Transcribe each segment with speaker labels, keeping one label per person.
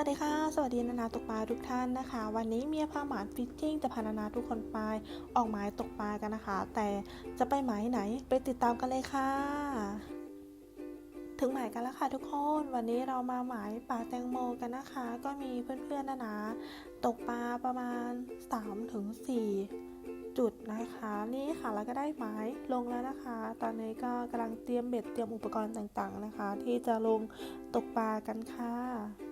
Speaker 1: วัสดีค่ะ สวัสดีนานาตกปลาทุกท่านนะคะ วันนี้เมียพาหมานฟิชชิ่งจะพานานาทุกคนไปออกหมายตกปลากันนะคะ แต่จะไปหมายไหนไปติดตามกันเลยค่ะ ถึงหมายกันแล้วค่ะทุกคน วันนี้เรามาหมายป่าแตงโมกันนะคะ ก็มีเพื่อนๆนานาตกปลาประมาณ3ถึงจุดนะคะนี่ค่ะแล้วก็ได้หมายลงแล้วนะคะ ตอนนี้ก็กำลังเตรียมเบ็ดเตรียมอุปกรณ์ต่างๆนะคะ ที่จะลงตกปลากันค่ะ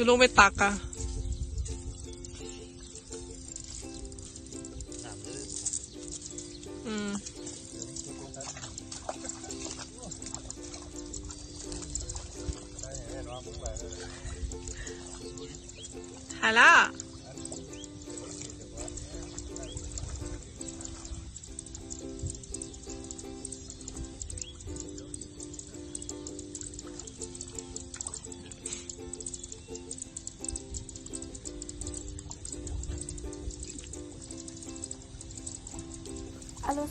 Speaker 2: อยู่ลงไปตักอะอืมหา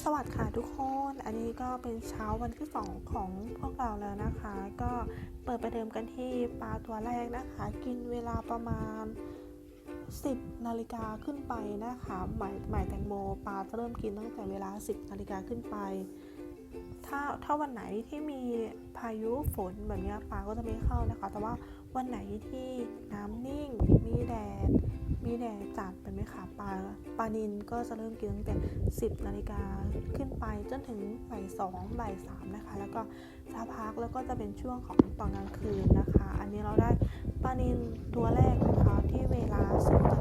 Speaker 1: สวัสดิ์ค่ะทุกคน อันนี้ก็เป็นเช้าวันที่ 2 ของพวกเราแล้วนะคะ ก็เปิดประเดิมกันที่ปลาตัวแรกนะคะ กินเวลาประมาณ 10 นาฬิกาขึ้นไปนะคะหมายหมายแตงโมปลาจะเริ่มกินตั้งแต่เวลา 10 นาฬิกาขึ้นไป ถ้าถ้าวันไหนที่มีพายุฝนแบบนี้ปลาก็จะไม่เข้านะคะ แต่ว่าวันไหนที่น้ำนิ่งมีแดด มีแดจัดเป็นไหมคะปลาปลานินก็จะเริ่มกินตั้งแต่ 10นาฬิกาขึ้นไปจนถึงบ่ายสองบ่ายสามนะคะ แล้วก็จะพักแล้วก็จะเป็นช่วงของตอนกลางคืนนะคะ อันนี้เราได้ปลานินตัวแรกนะคะที่เวลา10นา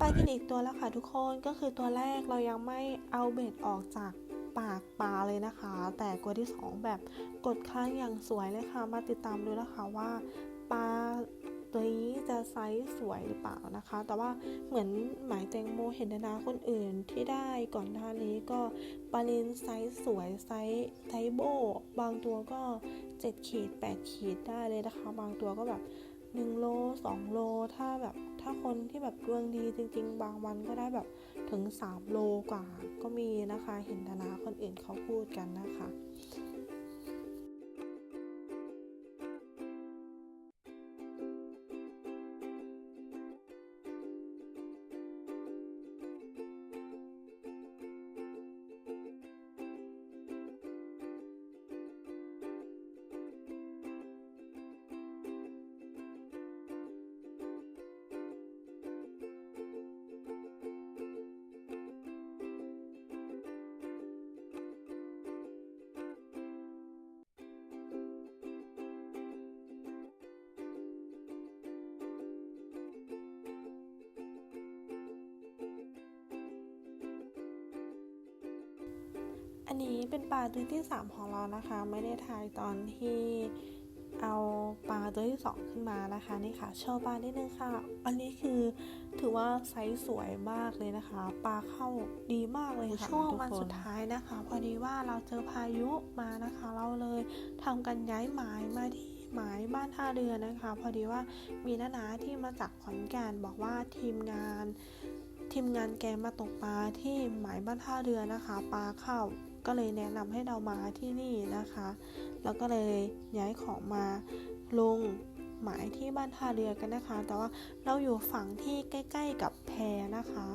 Speaker 1: ปลากินอีกตัวแล้วค่ะทุกคนก็คือตัวแรกเรายังไม่เอาเบ็ดออกจากปากปลาเลยนะคะ แต่ตัวที่สองแบบกดค้างอย่างสวยเลยค่ะ มาติดตามดูนะคะว่าปลาตัวนี้จะไซส์สวยหรือเปล่านะคะ แต่ว่าเหมือนหมายแตงโมเห็นนาคนอื่นที่ได้ก่อนหน้านี้ก็ปลาลินไซส์สวยไซส์ไทโบบางตัวก็ 7 ขีด 8 ขีดได้เลยนะคะ บางตัวก็แบบ 1โล2 โลถ้าแบบถ้าคนที่แบบดวงดีจริง ๆ บางวันก็ได้แบบถึง 3 โลกว่าก็มีนะคะ เห็นธนาคนอื่นเขาพูดกันนะคะ นนี้เป็นปลาตัวที่ 3 ของเรานะคะ ไม่ได้ถ่ายตอนที่เอาปลาตัวที่ 2 ขึ้นมานะคะนี่ค่ะโชว์ปลานิดนึงค่ะ อันนี้คือถือว่าไซส์สวยมากเลยนะคะ ปลาเข้าดีมากเลยค่ะช่วงวันสุดท้ายนะคะ พอดีว่าเราเจอพายุมานะคะ เราเลยทำกันย้ายหมายมาที่หมายบ้านท่าเรือนะคะ พอดีว่ามีน้านาที่มาจากขอนแก่นบอกว่าทีมงาน ทีมงานแกมาตกปลาที่หมายบ้านท่าเรือนะคะ ปลาเข้า ก็เลยแนะนำให้เรามาที่นี่นะคะ แล้วก็เลยย้ายของมาลงหมายที่บ้านท่าเรือกันนะคะ แต่ว่าเราอยู่ฝั่งที่ใกล้ ๆ กับแพนะคะ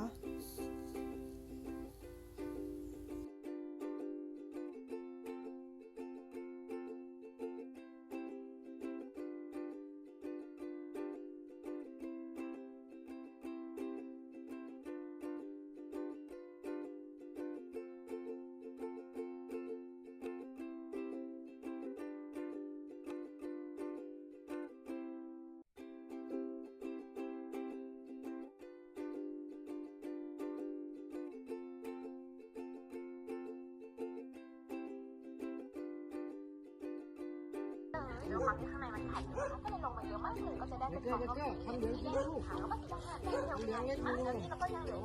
Speaker 3: ข้างในมันแข็งนะคะก็เลยลงมาเยอะมากเลยก็จะได้เป็นของรอบนี้ค่ะแล้วก็กินอาหารได้เร็วๆมากแล้วนี่เราก็ยังเหลือ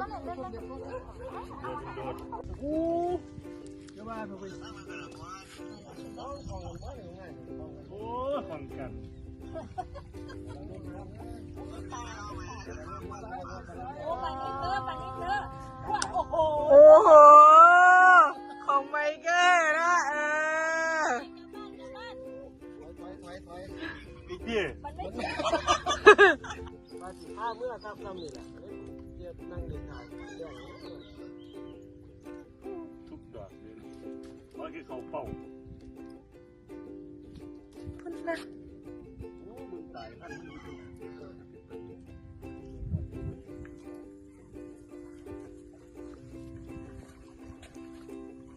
Speaker 3: ก็เลยเล่นเล่นๆเอาไว้
Speaker 4: โดด
Speaker 5: โอ้จะว่าเขาไปต้องของว่าอย่างไง
Speaker 4: โอ้ฟังกัน
Speaker 3: โอ้ปันนี้เตอปันนี้เตอโอ้โหา
Speaker 5: เมื่อทำทำนี่แหละเดี๋ยวนั่งเดินถ่ายเรื่อง
Speaker 4: ทุกดอกเลยว่าคือเขาเป่า
Speaker 2: พุ่นนะ
Speaker 4: โอ้มึงตายพัน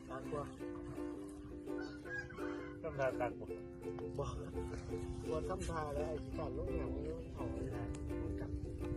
Speaker 5: ตากว่า
Speaker 4: ทำทาตัดหมด
Speaker 5: บอกว่าทำทาแล้วไอ้ที่การลงอย่างนี้เอาเลยนะ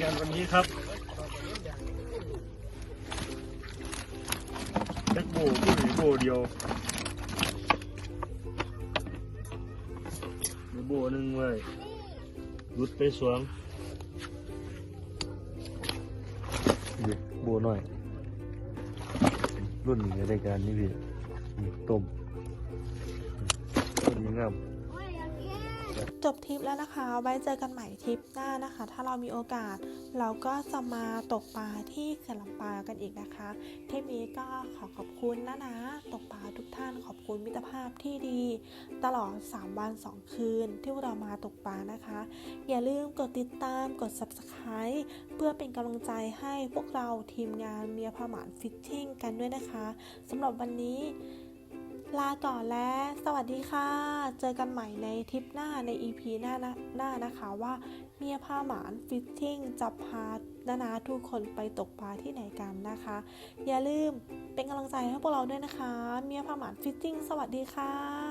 Speaker 5: งา
Speaker 4: นวันนี้ครับเล็กโบผู้หญิงโบเดียวมีโบหนึ่งเว้ยรุดไปสวงนี่โบหน่อย รุ่นนี้รายการนี้พี่ต้มต้นนี้งาม
Speaker 1: จบทริปแล้วนะคะ ไว้เจอกันใหม่ทริปหน้านะคะ ถ้าเรามีโอกาส เราก็จะมาตกปลาที่เขื่อนลำปางกันอีกนะคะเทปนี้ก็ขอขอบคุณนะนะ ตกปลาทุกท่านขอบคุณมิตรภาพที่ดี ตลอด 3 วัน 2 คืนที่เรามาตกปลานะคะ อย่าลืมกดติดตามกด subscribe เพื่อเป็นกำลังใจให้พวกเราทีมงานเมียพาหมานฟิตติ้งกันด้วยนะคะสำหรับวันนี้ ลาก่อนและสวัสดีค่ะ เจอกันใหม่ในทริปหน้าใน EP หน้านะหน้านะคะว่าเมียผ้าหมานฟิตติ้งจะพานานาทุกคนไปตกปลาที่ไหนกันนะคะ อย่าลืมเป็นกำลังใจให้พวกเราด้วยนะคะ เมียผ้าหมานฟิตติ้งสวัสดีค่ะ